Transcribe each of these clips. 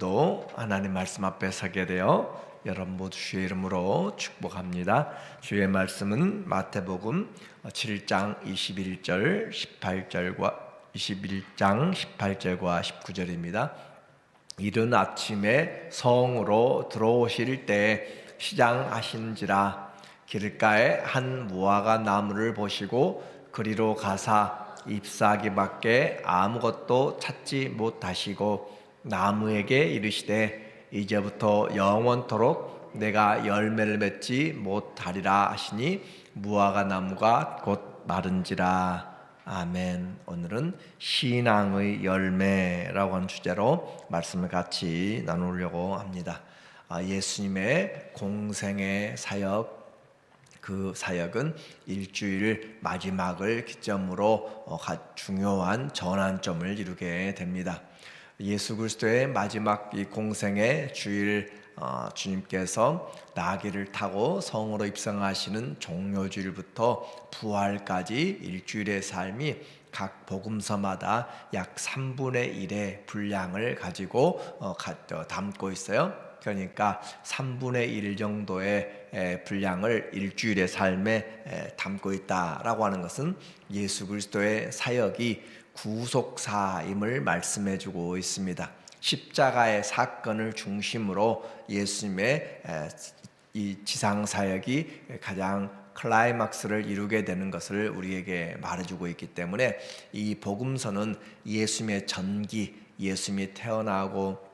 오늘도 하나님 말씀 앞에 서게 되어 여러분 모두 주의 이름으로 축복합니다. 주의 말씀은 마태복음 7장 21절 18절과 21장 18절과 19절입니다. 이른 아침에 성으로 들어오실 때 시장하신지라 길가에 한 무화과 나무를 보시고 그리로 가사 잎사귀밖에 아무것도 찾지 못하시고 나무에게 이르시되 이제부터 영원토록 내가 열매를 맺지 못하리라 하시니 무화과 나무가 곧 마른지라 아멘. 오늘은 신앙의 열매라고 하는 주제로 말씀을 같이 나누려고 합니다. 아, 예수님의 공생의 사역 그 사역은 일주일 마지막을 기점으로 어, 중요한 전환점을 이루게 됩니다. 예수 그리스도의 마지막 이 공생의 주일 어, 주님께서 나귀를 타고 성으로 입성하시는 종료주일부터 부활까지 일주일의 삶이 각 복음서마다 약 3분의 1의 분량을 가지고 어, 담고 있어요. 그러니까 3분의 1 정도의 분량을 일주일의 삶에 담고 있다라고 하는 것은 예수 그리스도의 사역이 구속사임을 말씀해 주고 있습니다. 십자가의 사건을 중심으로 예수님의 이 지상 사역이 가장 클라이막스를 이루게 되는 것을 우리에게 말해주고 있기 때문에 이 복음서는 예수님의 전기, 예수님이 태어나고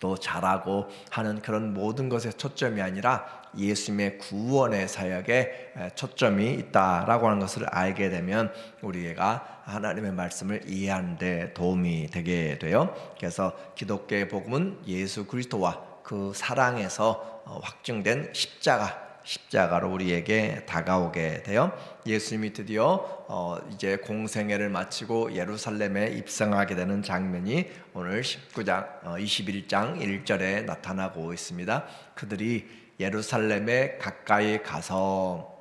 또 자라고 하는 그런 모든 것에 초점이 아니라 예수님의 구원의 사역에 초점이 있다라고 하는 것을 알게 되면 우리가 하나님의 말씀을 이해하는 데 도움이 되게 돼요. 그래서 기독교의 복음은 예수 그리스도와 그 사랑에서 어, 확증된 십자가 십자가로 우리에게 다가오게 되어 예수님이 드디어 어 이제 공생애를 마치고 예루살렘에 입성하게 되는 장면이 오늘 19장 어 21장 1절에 나타나고 있습니다. 그들이 예루살렘에 가까이 가서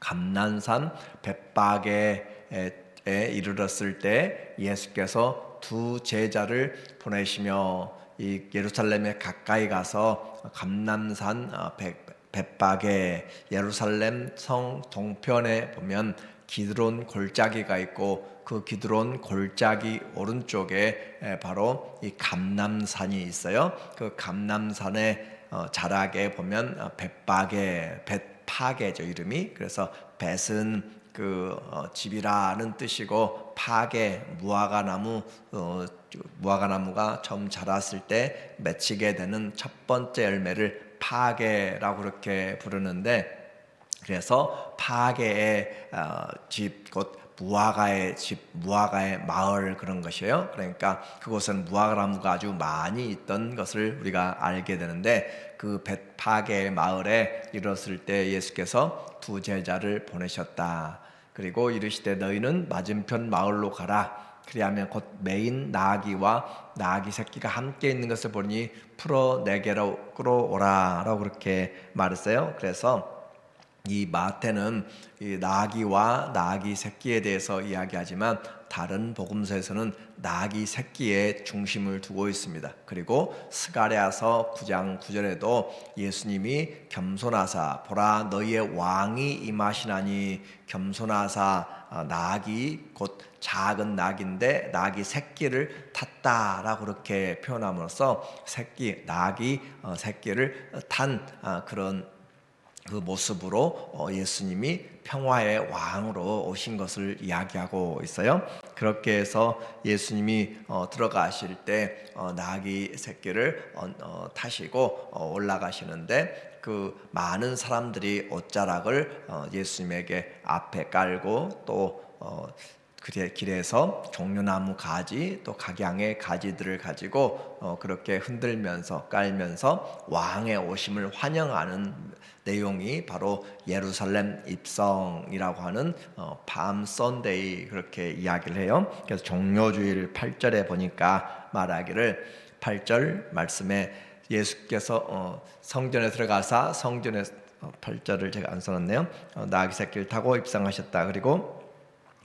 감난산 벳박에 이르렀을 때 예수께서 두 제자를 보내시며 이 예루살렘에 가까이 가서 감남산 어, 벳박에 예루살렘 성 동편에 보면 기드론 골짜기가 있고 그 기드론 골짜기 오른쪽에 바로 이 감남산이 있어요. 그 감남산의 어, 자락에 보면 어, 벳박에 벳파게죠 이름이. 그래서 벳은 그 어, 집이라는 뜻이고 파게 무화과 나무 무화과 나무가 처음 자랐을 때 맺히게 되는 첫 번째 열매를 파괴라고 그렇게 부르는데 그래서 파괴의 어, 집곧 무화과의 집, 무화과의 마을 그런 것이에요. 그러니까 그곳은 무화과 나무가 아주 많이 있던 것을 우리가 알게 되는데 그 벳파게의 마을에 이르렀을 때 예수께서 두 제자를 보내셨다. 그리고 이르시되 너희는 맞은편 마을로 가라. 그리하면 곧 메인 나귀와 나귀 새끼가 함께 있는 것을 보니 풀어 내게로 끌어오라라고 그렇게 말했어요. 그래서 이 마태는 이 나귀와 나귀 새끼에 대해서 이야기하지만 다른 복음서에서는 나귀 새끼에 중심을 두고 있습니다. 그리고 스가랴서 9장 9절에도 예수님이 겸손하사 보라 너희의 왕이 임하시나니 겸손하사 아, 나귀 곧 작은 낙인데 낙이 새끼를 탔다라고 그렇게 표현함으로써 새끼 낙이 어, 새끼를 탄 아, 그런 그 모습으로 어, 예수님이 평화의 왕으로 오신 것을 이야기하고 있어요. 그렇게 해서 예수님이 어, 들어가실 때 나귀 새끼를 타시고 올라가시는데 그 많은 사람들이 옷자락을 예수님에게 앞에 깔고 또 길에서 종려나무 가지 또 각양의 가지들을 가지고 어, 그렇게 흔들면서 깔면서 왕의 오심을 환영하는 내용이 바로 예루살렘 입성이라고 하는 어, 밤 선데이 그렇게 이야기를 해요. 그래서 종료주일 8절에 보니까 말하기를 8절 말씀에 예수께서 어, 성전에 들어가사 성전에 8절을 제가 안 써놨네요. 나귀 새끼를 타고 입성하셨다. 그리고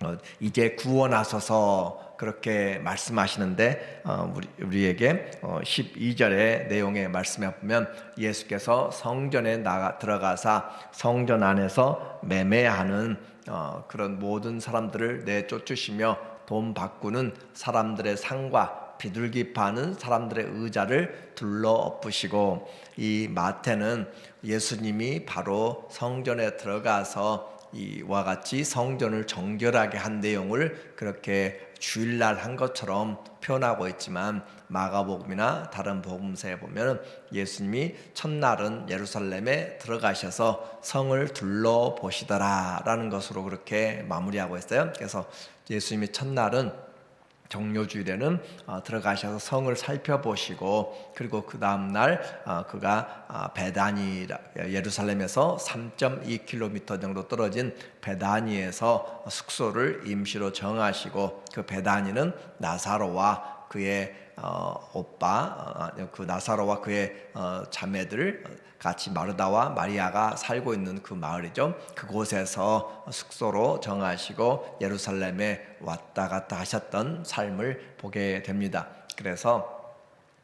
어, 이제 구원하소서 그렇게 말씀하시는데 어, 우리, 우리에게 어, 12절의 내용의 말씀에 보면 예수께서 성전에 나가 들어가사 성전 안에서 매매하는 어, 그런 모든 사람들을 내쫓으시며 돈 바꾸는 사람들의 상과 비둘기 파는 사람들의 의자를 둘러 엎으시고 이 마태는 예수님이 바로 성전에 들어가서 이와 같이 성전을 정결하게 한 내용을 그렇게 주일날 한 것처럼 표현하고 있지만 마가복음이나 다른 복음서에 보면 예수님이 첫날은 예루살렘에 들어가셔서 성을 둘러 보시더라라는 것으로 그렇게 마무리하고 있어요. 그래서 예수님이 첫날은 정료주일에는 어, 들어가셔서 성을 살펴보시고 그리고 그 다음 날 어, 그가 어, 베다니 예루살렘에서 3.2km 정도 떨어진 베다니에서 숙소를 임시로 정하시고 그 베다니는 나사로와 그의 어, 오빠 어, 그 나사로와 그의 어, 자매들 같이 마르다와 마리아가 살고 있는 그 마을이죠. 그곳에서 숙소로 정하시고 예루살렘에 왔다 갔다 하셨던 삶을 보게 됩니다. 그래서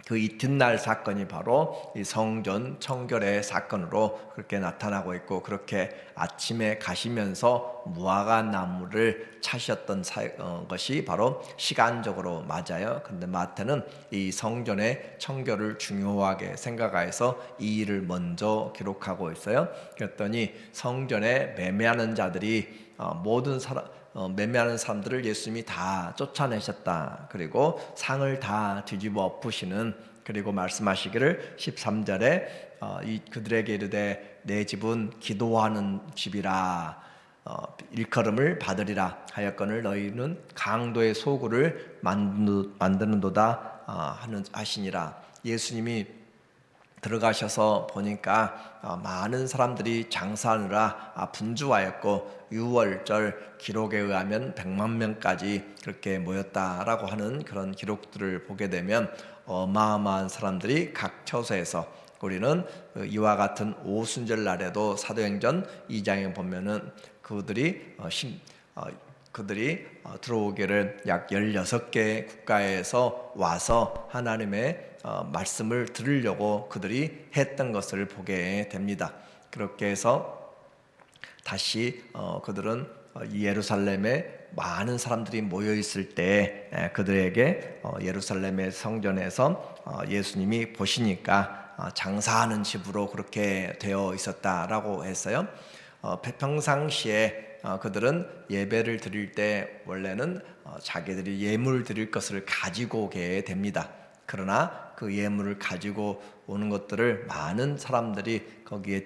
그 이튿날 사건이 바로 이 성전 청결의 사건으로 그렇게 나타나고 있고 그렇게 아침에 가시면서 무화과 나무를 차셨던 사, 어, 것이 바로 시간적으로 맞아요. 근데 마태는 이 성전의 청결을 중요하게 생각해서 이 일을 먼저 기록하고 있어요. 그랬더니 성전에 매매하는 자들이 어, 모든 사람 어, 매매하는 사람들을 예수님이 다 쫓아내셨다. 그리고 상을 다 뒤집어 엎으시는 그리고 말씀하시기를 13절에 어, 이 그들에게 이르되 내 집은 기도하는 집이라 어, 일컬음을 받으리라 하였거늘 너희는 강도의 소굴을 만드, 만드는도다 어, 하는 하시니라 예수님이 들어가셔서 보니까 어, 많은 사람들이 장사하느라 아, 분주하였고 6월절 기록에 의하면 100만 명까지 그렇게 모였다라고 하는 그런 기록들을 보게 되면 어마어마한 사람들이 각 처소에서 우리는 그 이와 같은 오순절 날에도 사도행전 2장에 보면은 그들이 어, 심, 어, 그들이 들어오기를 약 16개 국가에서 와서 하나님의 어, 말씀을 들으려고 그들이 했던 것을 보게 됩니다. 그렇게 해서 다시 어, 그들은 어, 예루살렘에 많은 사람들이 모여 있을 때 그들에게 예루살렘의 성전에서 예수님이 보시니까 장사하는 집으로 그렇게 되어 있었다라고 했어요. 평상시에 그들은 예배를 드릴 때 원래는 자기들이 예물 드릴 것을 가지고 오게 됩니다. 그러나 그 예물을 가지고 오는 것들을 많은 사람들이 거기에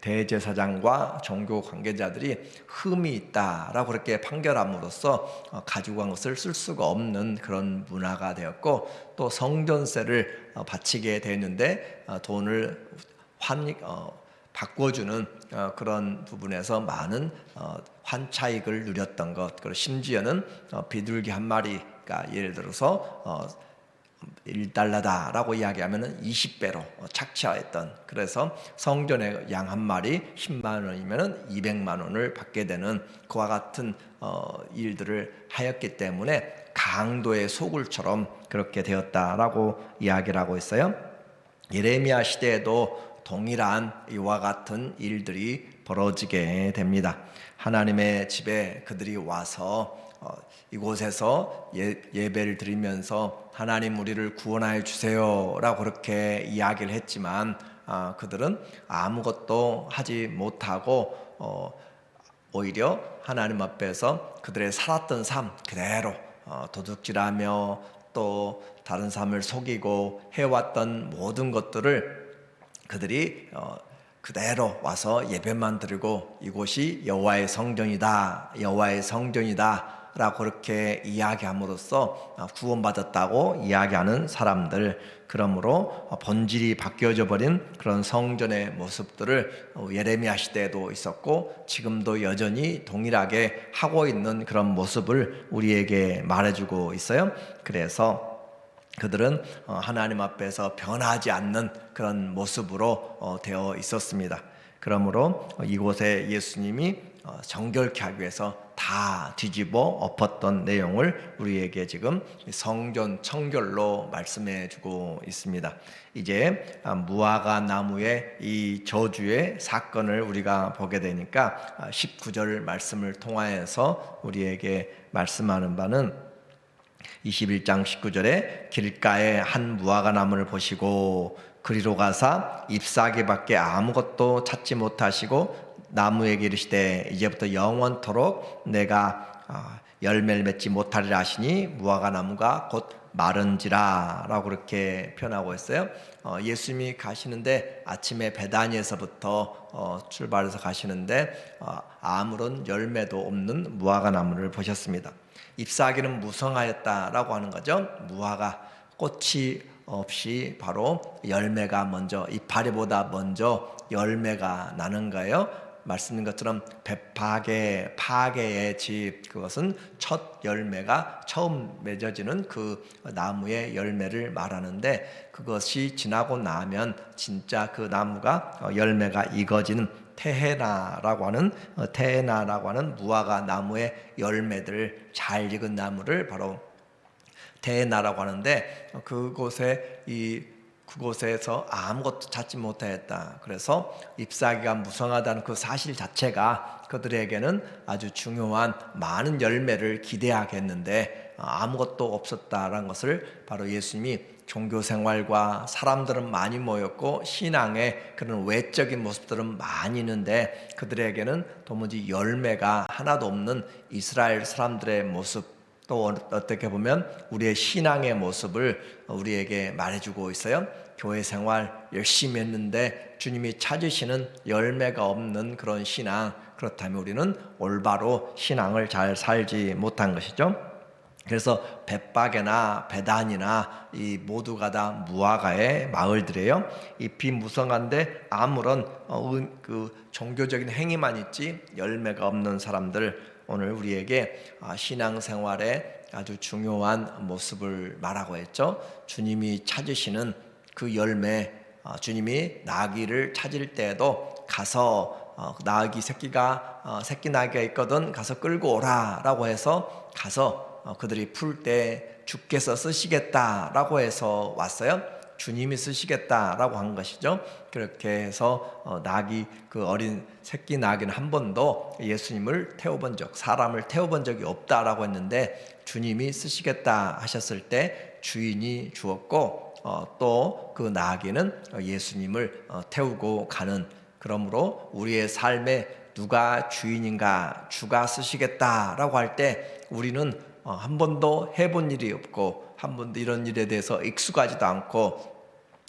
대제사장과 종교 관계자들이 흠이 있다라고 그렇게 판결함으로써 어, 가지고 간 것을 쓸 수가 없는 그런 문화가 되었고 또 성전세를 어, 바치게 되었는데 어, 돈을 환 바꿔주는 그런 부분에서 많은 환차익을 누렸던 것 그리고 심지어는 비둘기 한 마리가 예를 들어서 1달러다라고 이야기하면 20배로 착취하였던 그래서 성전의 양 한 마리 10만 원이면 200만 원을 받게 되는 그와 같은 어, 일들을 하였기 때문에 강도의 소굴처럼 그렇게 되었다라고 이야기를 하고 있어요. 예레미야 시대에도 동일한 이와 같은 일들이 벌어지게 됩니다. 하나님의 집에 그들이 와서 어, 이곳에서 예, 예배를 드리면서 하나님 우리를 구원하여 주세요라고 그렇게 이야기를 했지만 아, 그들은 아무것도 하지 못하고 어, 오히려 하나님 앞에서 그들의 살았던 삶 그대로 어, 도둑질하며 또 다른 삶을 속이고 해왔던 모든 것들을 그들이 어, 그대로 와서 예배만 드리고 이곳이 여호와의 성전이다 여호와의 성전이다 라고 그렇게 이야기함으로써 구원받았다고 이야기하는 사람들 그러므로 본질이 바뀌어져 버린 그런 성전의 모습들을 예레미야 시대에도 있었고 지금도 여전히 동일하게 하고 있는 그런 모습을 우리에게 말해주고 있어요. 그래서 그들은 하나님 앞에서 변하지 않는 그런 모습으로 어, 되어 있었습니다. 그러므로 이곳에 예수님이 어, 정결케 하기 위해서 다 뒤집어 엎었던 내용을 우리에게 지금 성전 청결로 말씀해 주고 있습니다. 이제 아, 무화과 나무의 이 저주의 사건을 우리가 보게 되니까 19절 말씀을 통하여서 우리에게 말씀하는 바는 21장 19절에 길가에 한 무화과 나무를 보시고 그리로 가사 잎사귀밖에 아무것도 찾지 못하시고 나무에게 이르시되 이제부터 영원토록 내가 아, 열매를 맺지 못하리라 하시니 무화과 나무가 곧 마른지라라고 그렇게 표현하고 있어요. 어, 예수님이 가시는데 아침에 베다니에서부터 어, 출발해서 가시는데 어, 아무런 열매도 없는 무화과 나무를 보셨습니다. 잎사귀는 무성하였다라고 하는 거죠. 무화과 꽃이 없이 바로 열매가 먼저 이파리보다 먼저 열매가 나는 거예요. 말씀인 것처럼 배파계 파계의 집 그것은 첫 열매가 처음 맺어지는 그 나무의 열매를 말하는데 그것이 지나고 나면 진짜 그 나무가 열매가 익어지는 테헤나라고 하는 어, 테헤나라고 하는 무화과 나무의 열매들 잘 익은 나무를 바로 테헤나라고 하는데 그곳에 이 그곳에서 아무것도 찾지 못하였다. 그래서 잎사귀가 무성하다는 그 사실 자체가 그들에게는 아주 중요한 많은 열매를 기대하겠는데 아무것도 없었다라는 것을 바로 예수님이 종교 생활과 사람들은 많이 모였고 신앙의 그런 외적인 모습들은 많이 있는데 그들에게는 도무지 열매가 하나도 없는 이스라엘 사람들의 모습 또 어떻게 보면 우리의 신앙의 모습을 우리에게 말해주고 있어요. 교회 생활 열심히 했는데 주님이 찾으시는 열매가 없는 그런 신앙 그렇다면 우리는 올바로 신앙을 잘 살지 못한 것이죠. 그래서 벳박이나 베단이나 이 모두가 다 무화과의 마을들이에요. 이 비무성한데 아무런 어, 그 종교적인 행위만 있지 열매가 없는 사람들 오늘 우리에게 아, 신앙생활에 아주 중요한 모습을 말하고 했죠. 주님이 찾으시는 그 열매 어, 주님이 나귀를 찾을 때에도 가서 어, 나귀 새끼가 어, 새끼 나귀가 있거든 가서 끌고 오라라고 해서 가서 그들이 풀 때 주께서 쓰시겠다라고 해서 왔어요. 주님이 쓰시겠다라고 한 것이죠. 그렇게 해서 나귀 그 어린 새끼 나귀는 한 번도 예수님을 태워본 적, 사람을 태워본 적이 없다라고 했는데 주님이 쓰시겠다 하셨을 때 주인이 주었고 어, 또그 나귀는 예수님을 어, 태우고 가는 그러므로 우리의 삶에 누가 주인인가 주가 쓰시겠다라고 할 때 우리는 어, 한 번도 해본 일이 없고 한 번도 이런 일에 대해서 익숙하지도 않고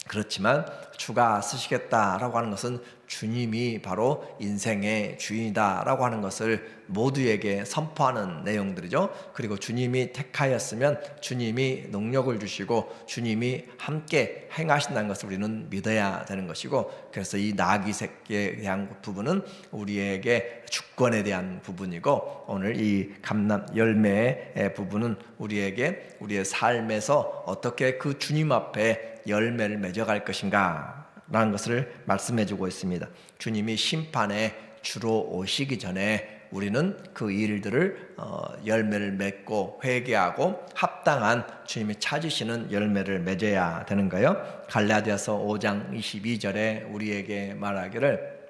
그렇지만 주가 쓰시겠다라고 하는 것은 주님이 바로 인생의 주인이다라고 하는 것을 모두에게 선포하는 내용들이죠. 그리고 주님이 택하였으면 주님이 능력을 주시고 주님이 함께 행하신다는 것을 우리는 믿어야 되는 것이고 그래서 이 나귀 새끼에 대한 부분은 우리에게 주권에 대한 부분이고 오늘 이 감남 열매의 부분은 우리에게 우리의 삶에서 어떻게 그 주님 앞에 열매를 맺어갈 것인가 라는 것을 말씀해 주고 있습니다. 주님이 심판에 주로 오시기 전에 우리는 그 일들을 어, 열매를 맺고 회개하고 합당한 주님이 찾으시는 열매를 맺어야 되는 거예요. 갈라디아서 5장 22절에 우리에게 말하기를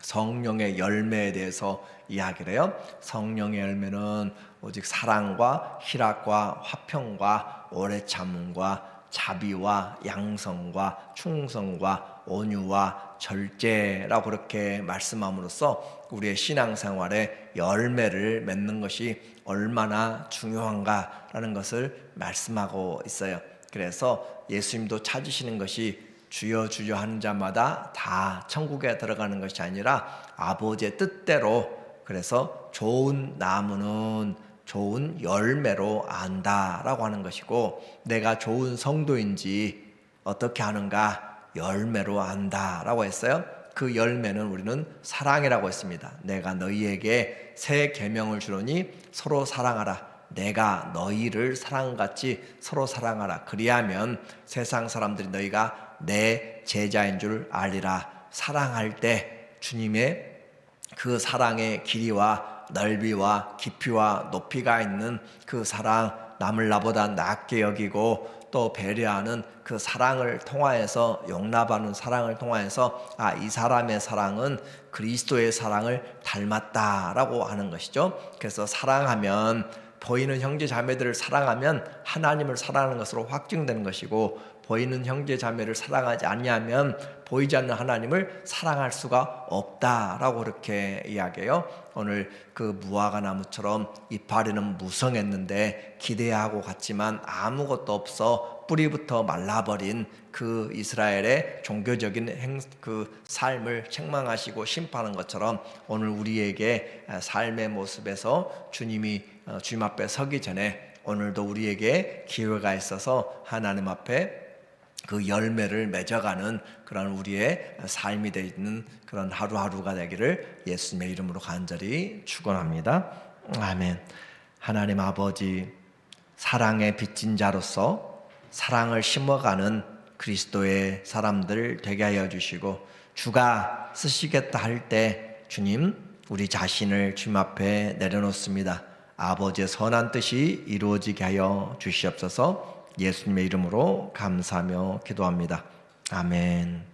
성령의 열매에 대해서 이야기를 해요. 성령의 열매는 오직 사랑과 희락과 화평과 오래 참음과 자비와 양성과 충성과 온유와 절제라고 그렇게 말씀함으로써 우리의 신앙생활에 열매를 맺는 것이 얼마나 중요한가라는 것을 말씀하고 있어요. 그래서 예수님도 찾으시는 것이 주여 주여 하는 자마다 다 천국에 들어가는 것이 아니라 아버지의 뜻대로 그래서 좋은 나무는 좋은 열매로 안다라고 하는 것이고 내가 좋은 성도인지 어떻게 하는가 열매로 안다라고 했어요. 그 열매는 우리는 사랑이라고 했습니다. 내가 너희에게 새 계명을 주노니 서로 사랑하라. 내가 너희를 사랑같이 서로 사랑하라. 그리하면 세상 사람들이 너희가 내 제자인 줄 알리라. 사랑할 때 주님의 그 사랑의 길이와 넓이와 깊이와 높이가 있는 그 사랑 남을 나보다 낫게 여기고 또 배려하는 그 사랑을 통하여서 용납하는 사랑을 통하여서 아 이 사람의 사랑은 그리스도의 사랑을 닮았다라고 하는 것이죠. 그래서 사랑하면 보이는 형제 자매들을 사랑하면 하나님을 사랑하는 것으로 확증되는 것이고 보이는 형제 자매를 사랑하지 아니하면 보이지 않는 하나님을 사랑할 수가 없다라고 그렇게 이야기해요. 오늘 그 무화과 나무처럼 이파리는 무성했는데 기대하고 갔지만 아무것도 없어 뿌리부터 말라버린 그 이스라엘의 종교적인 행, 그 삶을 책망하시고 심판한 것처럼 오늘 우리에게 삶의 모습에서 주님이 어, 주님 앞에 서기 전에 오늘도 우리에게 기회가 있어서 하나님 앞에 그 열매를 맺어가는 그런 우리의 삶이 되어 있는 그런 하루하루가 되기를 예수님의 이름으로 간절히 축원합니다. 아멘. 하나님 아버지 사랑의 빚진 자로서 사랑을 심어가는 그리스도의 사람들 되게 하여 주시고 주가 쓰시겠다 할 때 주님 우리 자신을 주님 앞에 내려놓습니다. 아버지의 선한 뜻이 이루어지게 하여 주시옵소서. 예수님의 이름으로 감사하며 기도합니다. 아멘.